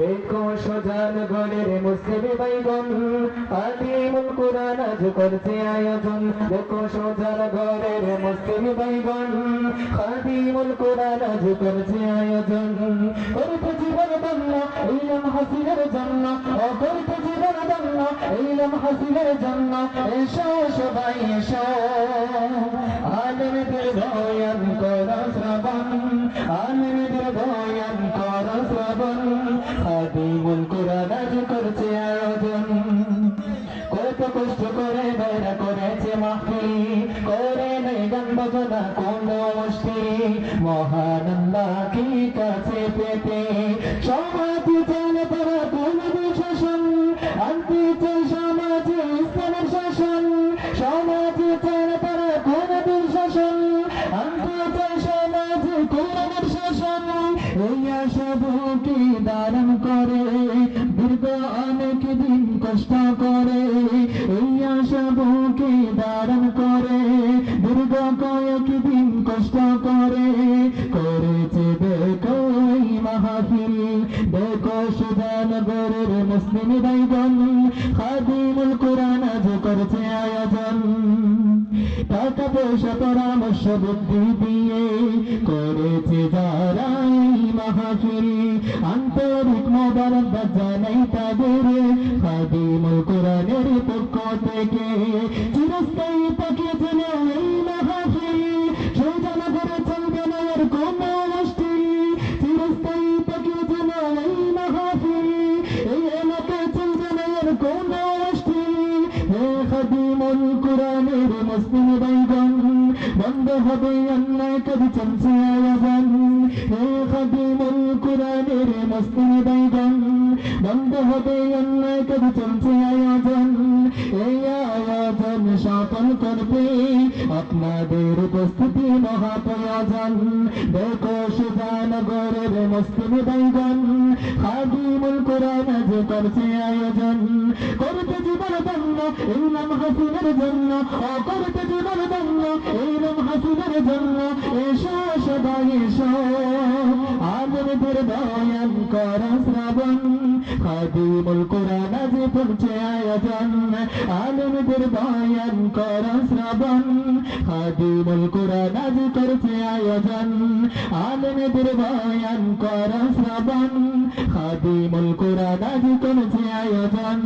দেখো সজান গলের মুসলিম বাইগন আদিমুল কোরআন আজ করছে আয়োজন। দেখো সজান গলের মুসলিম বাইগন খাদিমুল কোরআন আজ করছে আয়োজন। করতে জীবন দন্ন ইলম হাসিলের জন্য। করতে জীবন দন্ন ইলম হাসিলের জন্য। এসো সবাই, এসো। আলমদের বয়ান কর শ্রবণ, আলমদের বয়ান কর শ্রবণ। খাদিমুল কোরআন আজ করছে আয়োজন। কত কষ্ট করে বেড়া করেছে মাহফিল। করে নেই গান বাজনা, কোন মুষ্টি মহান আল্লাহকে কাছে পেতে? সমাজে চলে তারা কোন শাসন। আনতে চাই সমাজে ইসলামের শাসন। সমাজে চলে তারা কোন শাসন। আনতে চাই সমাজে কোরআনের শাসন। আশা বুকে দারণ করে, দীর্ঘ অনেক দিন কষ্ট করে। আশা বুকে দারণ করে, দীর্ঘ কয়েক দিন কষ্ট করে। করেছে দেখো মাহফিল, দেখো সুধানগরের মুসলিম ভাইগণ, খাদিমুল কোরআন আজ করেছে আয়োজন। টাকা পয়সা পরামর্শ বুদ্ধি দিয়ে। করেছে যারা মাহফিল আন্তরিক মোবারক জানাই তাদের। খাদিমুল কোরআনের পক্ষ থেকে চিরস্থায়ী পাকিয়েছেন এই মাহফিল সোজানা করে চলবে না আর কোন মুশকিল চিরস্থায়ী পাকিয়েছেন এই মাহফিল এই এলাকায় চলবে না আর কোন মুশকিল হে খাদিমুল কোরআনের মুসলিম হবে কবি চলছে আয়োজন হে খাদিমুল কোরআনের মুসলিম বাইগণ বন্ধ হবে কবি চলছে আয়োজন এই আয়োজন সফল করবে আপনাদের উপস্থিতি মহাপ্রয়োজন দেখো সুজানগরের মুসলিম বাইগণ খাদিমুল কোরআন আজ করছে আয়োজন করতে জীবন দন্য এই নাম হাসিনের জন্য ও করতে জীবন নাম হাসিনের জন্য এসো সবাই এসো। আলমদের বয়ান কর শ্রাবণ, খাদিমুল কোরআন আজ পৌঁছে আয়োজন। আলমদের বয়ান কর শ্রাবণ, খাদিমুল কোরআন আজ করছে আয়োজন। আলমদের বয়ান কর শ্রাবণ, খাদিমুল কোরআন আজ করছে আয়োজন।